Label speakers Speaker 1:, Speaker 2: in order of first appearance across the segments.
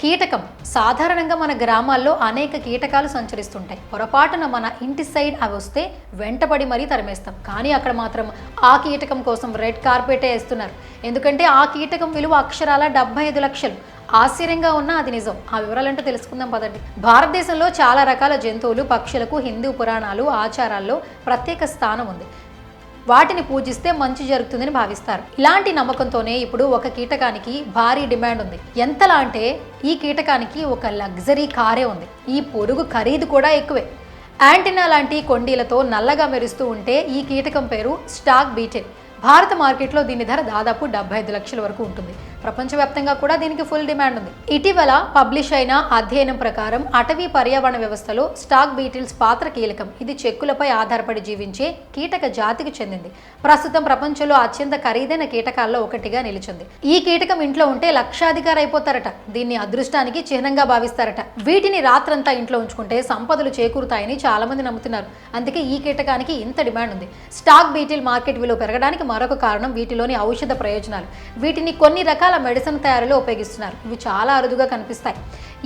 Speaker 1: కీటకం. సాధారణంగా మన గ్రామాల్లో అనేక కీటకాలు సంచరిస్తుంటాయి. పొరపాటున మన ఇంటి సైడ్ అవి వస్తే వెంటపడి మరీ తరిమేస్తాం. కానీ అక్కడ మాత్రం ఆ కీటకం కోసం రెడ్ కార్పెటే వేస్తున్నారు. ఎందుకంటే ఆ కీటకం విలువ అక్షరాల డెబ్బై ఐదు లక్షలు. ఆశ్చర్యంగా ఉన్నా అది నిజం. ఆ వివరాలంటూ తెలుసుకుందాం పదండి. భారతదేశంలో చాలా రకాల జంతువులు పక్షులకు హిందూ పురాణాలు ఆచారాల్లో ప్రత్యేక స్థానం ఉంది. వాటిని పూజిస్తే మంచి జరుగుతుందని భావిస్తారు. ఇలాంటి నమ్మకంతోనే ఇప్పుడు ఒక కీటకానికి భారీ డిమాండ్ ఉంది. ఎంతలా అంటే ఈ కీటకానికి ఒక లగ్జరీ కారే ఉంది. ఈ పొరుగు ఖరీదు కూడా ఎక్కువే. యాంటినా లాంటి కొండీలతో నల్లగా మెరుస్తూ ఉంటే ఈ కీటకం పేరు స్టాక్ బీటెల్ భారత మార్కెట్లో దీని ధర దాదాపు డెబ్బై ఐదు లక్షల వరకు ఉంటుంది. ప్రపంచవ్యాప్తంగా కూడా దీనికి ఫుల్ డిమాండ్ ఉంది. ఇటీవల పబ్లిష్ అయిన అధ్యయనం ప్రకారం అటవీ పర్యావరణ వ్యవస్థలో స్టాక్ బీటిల్స్ పాత్ర కీలకం. ఇది చెక్కులపై ఆధారపడి జీవించే కీటక జాతికి చెందింది. ప్రస్తుతం ప్రపంచంలో అత్యంత ఖరీదైన కీటకాల్లో ఒకటిగా నిలిచింది. ఈ కీటకం ఇంట్లో ఉంటే లక్షాధికారైపోతారట దీన్ని అదృష్టానికి చిహ్నంగా భావిస్తారట. వీటిని రాత్రంతా ఇంట్లో ఉంచుకుంటే సంపదలు చేకూరుతాయని చాలా మంది నమ్ముతున్నారు. అందుకే ఈ కీటకానికి ఇంత డిమాండ్ ఉంది. స్టాక్ బీటిల్ మార్కెట్ విలువ పెరగడానికి మరొక కారణం వీటిలోని ఔషధ ప్రయోజనాలు. వీటిని కొన్ని రకాల మెడిసిన్ తయారీలో ఉపయోగిస్తున్నారు. ఇవి చాలా అరుదుగా కనిపిస్తాయి.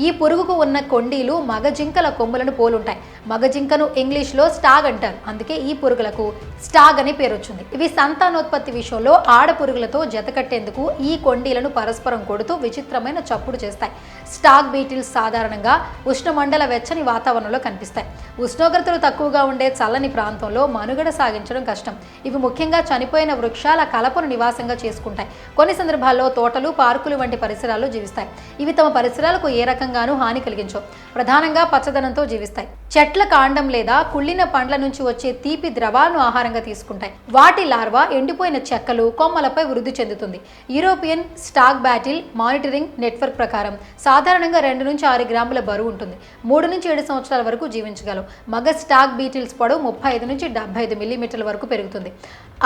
Speaker 1: ఈ పురుగుకు ఉన్న కొండీలు మగ జింకల కొమ్ములను పోలుంటాయి. మగ జింకను ఇంగ్లీష్లో స్టాగ్ అంటారు. అందుకే ఈ పురుగులకు స్టాగ్ అని పేరు వచ్చింది. ఇవి సంతానోత్పత్తి విషయంలో ఆడ పురుగులతో జతకట్టేందుకు ఈ కొండీలను పరస్పరం కొడుతూ విచిత్రమైన చప్పుడు చేస్తాయి. స్టాగ్ బీటిల్స్ సాధారణంగా ఉష్ణమండల వెచ్చని వాతావరణంలో కనిపిస్తాయి. ఉష్ణోగ్రతలు తక్కువగా ఉండే చల్లని ప్రాంతంలో మనుగడ సాగించడం కష్టం. ఇవి ముఖ్యంగా చనిపోయిన వృక్షాల కలపను నివాసంగా చేసుకుంటాయి. కొన్ని సందర్భాల్లో తోటలు పార్కులు వంటి పరిసరాల్లో జీవిస్తాయి. ఇవి తమ పరిసరాలకు ఏ రకంగానూ హాని కలిగించవు. ప్రధానంగా పచ్చదనంతో జీవిస్తాయి. చెట్ల కాండం లేదా కుళ్ళిన పండ్ల నుంచి వచ్చే తీపి ద్రవాలను ఆహారంగా తీసుకుంటాయి. వాటి లార్వా ఎండిపోయిన చెక్కలు కొమ్మలపై వృద్ధి చెందుతుంది. European stag beetle monitoring network ప్రకారం సాధారణంగా రెండు నుంచి ఆరు గ్రాముల బరువు ఉంటుంది. మూడు నుంచి ఏడు సంవత్సరాల వరకు జీవించగలవు. మగ స్టాక్ బీటిల్స్ పొడవు ముప్పై ఐదు నుంచి డెబ్బై ఐదు మిల్లీమీటర్ల వరకు పెరుగుతుంది.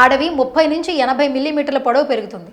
Speaker 1: అడవి ముప్పై నుంచి ఎనభై మిల్లీమీటర్ల పొడవు పెరుగుతుంది.